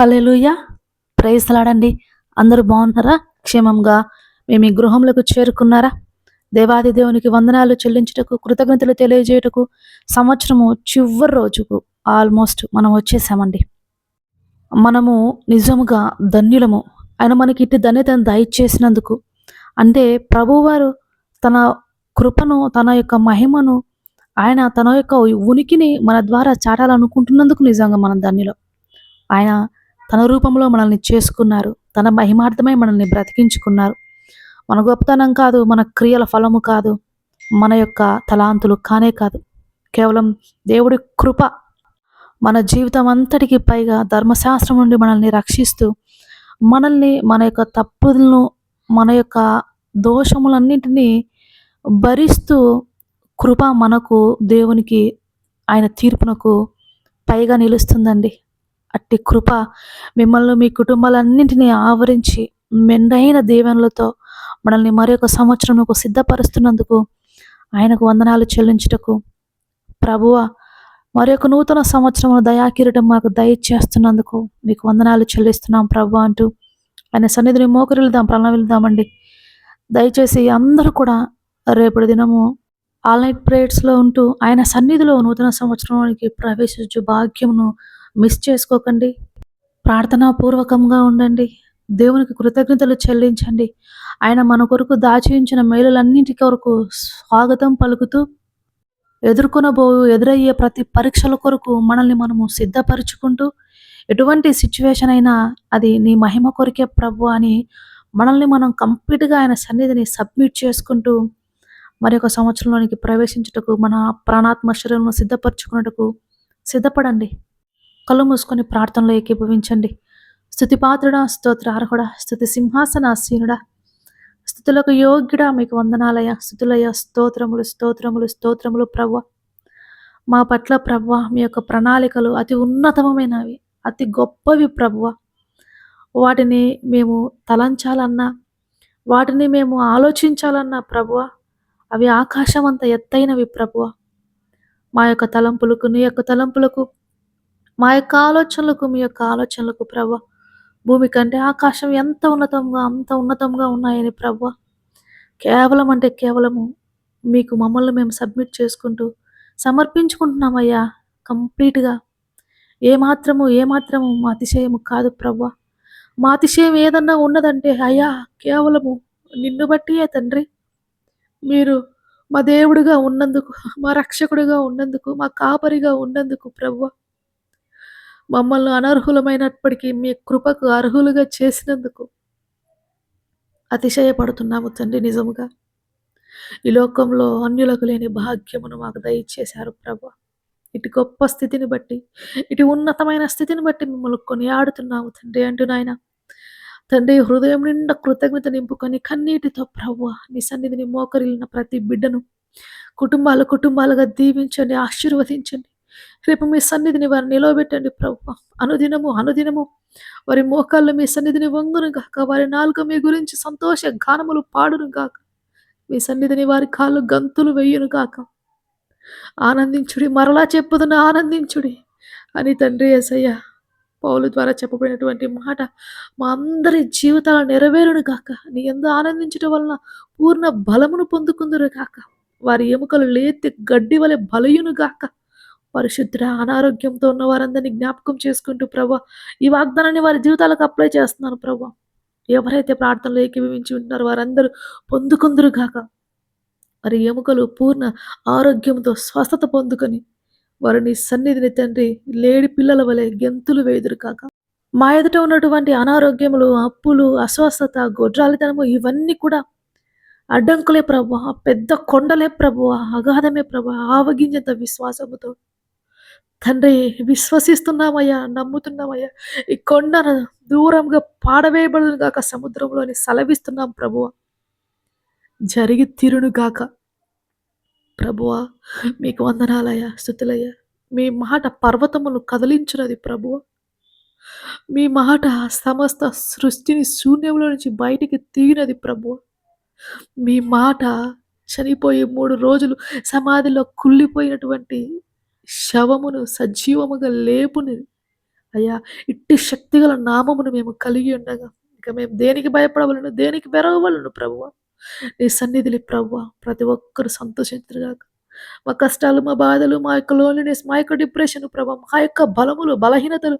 హల్లెలూయా. ప్రయసలాడండి అందరూ బాగున్నారా? క్షేమంగా మేము ఈ గృహంలోకి చేరుకున్నారా? దేవాది దేవునికి వందనాలు చెల్లించుటకు కృతజ్ఞతలు తెలియజేయుటకు సంవత్సరము చివరి రోజుకు ఆల్మోస్ట్ మనం వచ్చేసామండి. మనము నిజముగా ధన్యులము. ఆయన మనకి ఇట్టి ధన్యతను దయచేసినందుకు. అంటే ప్రభువారు తన కృపను తన యొక్క మహిమను ఆయన తన యొక్క ఉనికిని మన ద్వారా చాటాలనుకుంటున్నందుకు నిజంగా మనం ధన్యులం. ఆయన తన రూపంలో మనల్ని చేసుకున్నారు. తన మహిమార్థమై మనల్ని బ్రతికించుకున్నారు. మన గొప్పతనం కాదు మన క్రియల ఫలము కాదు మన యొక్క తలాంతులు కానే కాదు. కేవలం దేవుడి కృప మన జీవితం అంతటికి పైగా ధర్మశాస్త్రం నుండి మనల్ని రక్షిస్తూ మనల్ని మన యొక్క తప్పులను మన యొక్క దోషములన్నింటినీ భరిస్తూ కృప మనకు దేవునికి ఆయన తీర్పునకు పైగా నిలుస్తుందండి. అట్టి కృప మిమ్మల్ని మీ కుటుంబాలన్నింటినీ ఆవరించి మెండైన దీవెనలతో మనల్ని మరొక సంవత్సరంకు సిద్ధపరుస్తున్నందుకు ఆయనకు వందనాలు చెల్లించుటకు ప్రభువ మరొక నూతన సంవత్సరం దయాకిరటం మాకు దయచేస్తున్నందుకు మీకు వందనాలు చెల్లిస్తున్నాం ప్రభు అంటూ ఆయన సన్నిధిని మోకరిల్దాం ప్రణవిల్దామండి దయచేసి అందరూ కూడా రేపటి దినము ఆల్ నైట్ ప్రేయర్స్లో ఉంటూ ఆయన సన్నిధిలో నూతన సంవత్సరానికి ప్రవేశించు భాగ్యమును మిస్ చేసుకోకండి. ప్రార్థనాపూర్వకంగా ఉండండి. దేవునికి కృతజ్ఞతలు చెల్లించండి. ఆయన మన కొరకు దాచి ఉంచిన మేలులన్నింటి కొరకు స్వాగతం పలుకుతూ ఎదుర్కొనబో ఎదురయ్యే ప్రతి పరీక్షల కొరకు మనల్ని మనము సిద్ధపరుచుకుంటూ ఎటువంటి సిచ్యువేషన్ అయినా అది నీ మహిమ కొరికే ప్రభు అని మనల్ని మనం కంప్లీట్గా ఆయన సన్నిధిని సబ్మిట్ చేసుకుంటూ మరి ఒక సంవత్సరంలోనికి ప్రవేశించుటకు మన ప్రాణాత్మ శరీరంలో సిద్ధపరచుకున్నటకు సిద్ధపడండి. కళ్ళు మూసుకొని ప్రార్థనలో ఏకీభవించండి. స్థుతి పాత్రుడా స్తోత్ర అర్హుడా స్థుతి సింహాసనాసీనుడా స్థుతులకు యోగ్యుడా మీకు వందనాలయ స్థుతులయ స్తోత్రములు స్తోత్రములు స్తోత్రములు ప్రవ్వ. మా పట్ల ప్రవ్వ మీ యొక్క ప్రణాళికలు అతి ఉన్నతమైనవి అతి గొప్పవి ప్రవ్వ. వాటిని మేము తలంచాలన్నా వాటిని మేము ఆలోచించాలన్నా ప్రభువ అవి ఆకాశం అంత ఎత్తైనవి ప్రభువ మా యొక్క తలంపులకు నీ యొక్క తలంపులకు మా యొక్క ఆలోచనలకు మీ యొక్క ఆలోచనలకు ప్రభ భూమి కంటే ఆకాశం ఎంత ఉన్నతంగా అంత ఉన్నతంగా ఉన్నాయని ప్రభ కేవలం అంటే కేవలము మీకు మమ్మల్ని మేము సబ్మిట్ చేసుకుంటూ సమర్పించుకుంటున్నామయ్యా కంప్లీట్గా. ఏమాత్రము ఏమాత్రము మా అతిశయము కాదు ప్రవ్వ మా అతిశయం ఏదన్నా ఉన్నదంటే అయ్యా కేవలము నిన్ను బట్టియే తండ్రి. మీరు మా దేవుడిగా ఉన్నందుకు మా రక్షకుడిగా ఉన్నందుకు మా కాపరిగా ఉన్నందుకు ప్రభు. మమ్మల్ని అనర్హులమైనప్పటికీ మీ కృపకు అర్హులుగా చేసినందుకు అతిశయపడుతున్నాము తండ్రి నిజముగా. ఈ లోకంలో అన్యులకు లేని భాగ్యమును మాకు దయచేశారు ప్రభు. ఇటు గొప్ప స్థితిని బట్టి ఇటు ఉన్నతమైన స్థితిని బట్టి మిమ్మల్ని కొనియాడుతున్నాము తండ్రి అంటూ నాయన. తండ్రి హృదయం నిండా కృతజ్ఞత నింపుకొని కన్నీటితో ప్రభు నీ సన్నిధిని మోకరిల్లిన ప్రతి బిడ్డను కుటుంబాలు కుటుంబాలుగా దీవించండి ఆశీర్వదించండి. రేపు మీ సన్నిధిని వారు నిలవబెట్టండి ప్రభు. అనుదినము అనుదినము వారి మోకాళ్ళు మీ సన్నిధిని వంగును గాక. వారి నాలుక మీ గురించి సంతోష గానములు పాడును గాక. మీ సన్నిధిని వారి కాళ్ళు గంతులు వెయ్యును గాక. ఆనందించుడి మరలా చెప్పుదున ఆనందించుడి. అని తండ్రి ఎసయ్య పౌలు ద్వారా చెప్పబడినటువంటి మాట మా అందరి జీవితాలు నెరవేరును గాక. నీ ఎందు ఆనందించడం వలన పూర్ణ బలమును పొందుకుందురు గాక. వారి ఎముకలు లేతి గడ్డి వలె బలయును గాక. పరిశుద్ధ అనారోగ్యంతో ఉన్న వారందరినీ జ్ఞాపకం చేసుకుంటూ ప్రభా ఈ వాగ్దానాన్ని వారి జీవితాలకు అప్లై చేస్తున్నాను ప్రభా. ఎవరైతే ప్రార్థనలు ఏకీభవించి ఉంటున్నారో వారందరూ పొందుకుందరు కాక వారి ఎముకలు పూర్ణ ఆరోగ్యంతో స్వస్థత పొందుకొని వారిని సన్నిధిని తండ్రి లేడి పిల్లల వలె గెంతులు వేదురు కాక. మా ఎదుట ఉన్నటువంటి అనారోగ్యములు అప్పులు అస్వస్థత గొడ్రాలితనము ఇవన్నీ కూడా అడ్డంకులే ప్రభు పెద్ద కొండలే ప్రభు అగాధమే ప్రభు ఆవగింజంత విశ్వాసముతో తండ్రి విశ్వసిస్తున్నామయ్యా నమ్ముతున్నామయ్యా. ఈ కొండను దూరంగా పాడవేయబడును గాక సముద్రంలోని సెలవిస్తున్నాం ప్రభువ. జరిగి తీరును గాక. ప్రభువ మీకు వందనాలయ్యా స్థుతులయ్యా. మీ మాట పర్వతమును కదిలించినది ప్రభువ. మీ మాట సమస్త సృష్టిని శూన్యంలో నుంచి బయటికి తీగినది ప్రభువ. మీ మాట చనిపోయి మూడు రోజులు సమాధిలో కుళ్ళిపోయినటువంటి శవమును సజీవముగా లేపుని. అయ్యా ఇట్టి శక్తిగల నామమును మేము కలిగి ఉండగా ఇక మేము దేనికి భయపడవలను దేనికి బెరగవలను ప్రభువ? నీ సన్నిధిని ప్రభువ ప్రతి ఒక్కరు సంతోషించగాక మా కష్టాలు మా బాధలు మా యొక్క లోన్లీనెస్ మా యొక్క డిప్రెషన్ ప్రభా మా యొక్క బలములు బలహీనతలు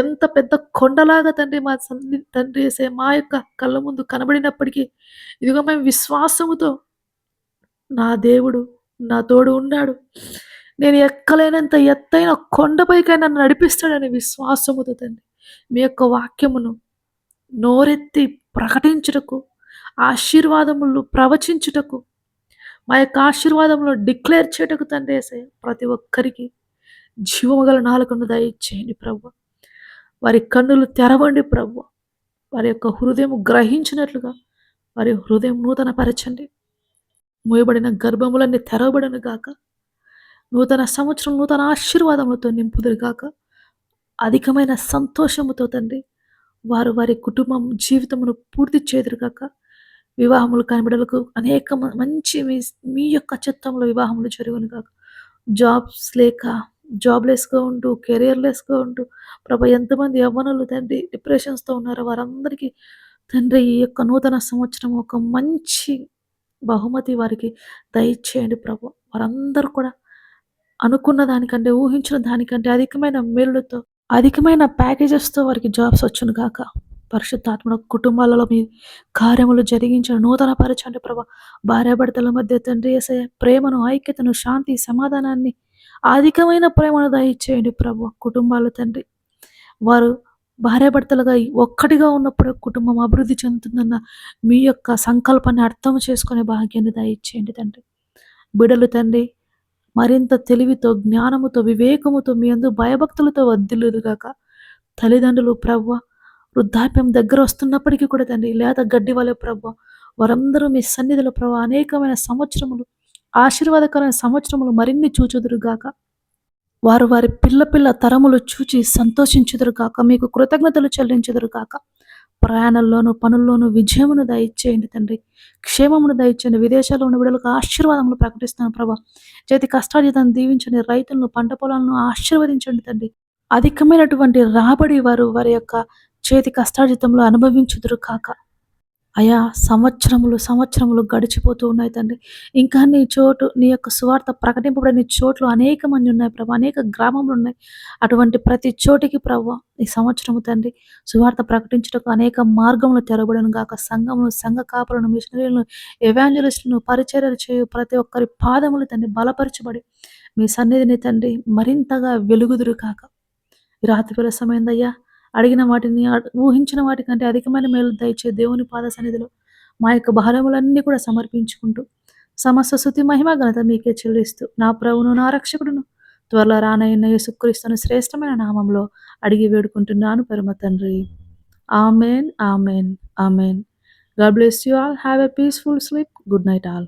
ఎంత పెద్ద కొండలాగా తండ్రి మా సన్ని తండ్రి వేసే మా యొక్క కళ్ళ ముందు కనబడినప్పటికీ ఇదిగో మేము విశ్వాసముతో నా దేవుడు నా తోడు ఉన్నాడు. నేను ఎక్కలేనంత ఎత్తైన కొండపైకి నన్ను నడిపిస్తాడని విశ్వాసముతో తండ్రి. మీ యొక్క వాక్యమును నోరెత్తి ప్రకటించుటకు ఆశీర్వాదములు ప్రవచించుటకు మా యొక్క ఆశీర్వాదములు డిక్లేర్ చేయటకు తండ్రి ఏసయ్య ప్రతి ఒక్కరికి జీవము గల నాలుకను దయచేయండి ప్రభు. వారి కన్నులు తెరవండి ప్రభు. వారి యొక్క హృదయం గ్రహించినట్లుగా వారి హృదయం నూతన పరచండి మూయబడిన గర్భములన్నీ తెరవబడను గాక. నూతన సంవత్సరం నూతన ఆశీర్వాదములతో నింపుదురుగాక అధికమైన సంతోషముతో తండ్రి వారు వారి కుటుంబం జీవితమును పూర్తి చేదురుగాక వివాహములు కనబడలకు అనేక మంచి మీ మీ యొక్క చిత్తంలో వివాహములు జరుగును కాక జాబ్స్ లేక జాబ్లెస్గా ఉంటూ కెరియర్లెస్గా ఉంటూ ప్రభా ఎంతమంది యవ్వనులు తండ్రి డిప్రెషన్స్తో ఉన్నారో వారందరికీ తండ్రి ఈ యొక్క నూతన సంవత్సరం ఒక మంచి బహుమతి వారికి దయచేయండి ప్రభు. వారందరూ కూడా అనుకున్న దానికంటే ఊహించిన దానికంటే అధికమైన మేలులతో అధికమైన ప్యాకేజెస్తో వారికి జాబ్స్ వచ్చును కాక పరిశుద్ధాత్మ కుటుంబాలలో మీ కార్యములు జరిగించిన నూతన పరచండి ప్రభా భార్యాభర్తల మధ్య తండ్రి యేసయ్య ప్రేమను ఐక్యతను శాంతి సమాధానాన్ని అధికమైన ప్రేమను దయచేయండి ప్రభు. కుటుంబాలు తండ్రి వారు భార్యాభర్తలుగా ఒక్కటిగా ఉన్నప్పుడు కుటుంబం అభివృద్ధి చెందుతుందన్న మీ యొక్క సంకల్పాన్ని అర్థం చేసుకునే భాగ్యాన్ని దయచేయండి తండ్రి. బిడలు తండ్రి మరింత తెలివితో జ్ఞానముతో వివేకముతో మీ అందు భయభక్తులతో వద్దిల్లుగాక తల్లిదండ్రులు ప్రవ్వ వృద్ధాప్యం దగ్గర వస్తున్నప్పటికీ కూడా తండ్రి లేత గడ్డి వాళ్ళ ప్రవ్వ వారందరూ మీ సన్నిధిలో ప్రభు అనేకమైన సంవత్సరములు ఆశీర్వాదకరమైన సంవత్సరములు మరిన్ని చూచుదురుగాక వారు వారి పిల్ల పిల్ల తరములు చూచి సంతోషించుదురుగాక మీకు కృతజ్ఞతలు చెల్లించుదురుగాక ప్రయాణంలోనూ పనుల్లోనూ విజయమును దయచేయండి తండ్రి. క్షేమమును దయచేయండి. విదేశాల్లో ఉన్న విడుదలకు ఆశీర్వాదములు ప్రకటిస్తాను ప్రభా. చేతి కష్టార్జితాన్ని దీవించండి. రైతులను పంట పొలాలను ఆశీర్వదించండి తండ్రి. అధికమైనటువంటి రాబడి వారు వారి యొక్క చేతి కష్టార్జితంలో అనుభవించుదురు కాక. అయా సంవత్సరములు సంవత్సరములు గడిచిపోతూ ఉన్నాయి తండ్రి. ఇంకా నీ చోటు నీ యొక్క సువార్త ప్రకటింపబడిన చోట్లు అనేక మంది ఉన్నాయి ప్రభా అనేక గ్రామములు ఉన్నాయి. అటువంటి ప్రతి చోటికి ప్రభా ఈ సంవత్సరము తండ్రి సువార్త ప్రకటించుటకు అనేక మార్గములు తెరబడను గాక సంఘములు సంఘ కాపులను మిషనరీలను ఎవాంజలిస్టులను పరిచర్యలు చేయు ప్రతి ఒక్కరి పాదములు తండ్రి బలపరచబడి మీ సన్నిధిని తండ్రి మరింతగా వెలుగుదురు కాక. రాత్రి వేళ సమయందయ్యా అడిగిన వాటిని ఊహించిన వాటికంటే అధికమైన మేలు దయచే దేవుని పాద సన్నిధిలో మా యొక్క భారములన్నీ కూడా సమర్పించుకుంటూ సమస్త శృతి మహిమ ఘనత మీకే చెల్లిస్తూ నా ప్రభును నా రక్షకుడును త్వరలో రానయ్యన్న యేసుక్రీస్తును శ్రేష్టమైన నామంలో అడిగి వేడుకుంటున్నాను పరమ తండ్రి. Amen amen amen. God bless you all. Have a peaceful sleep. Good night all.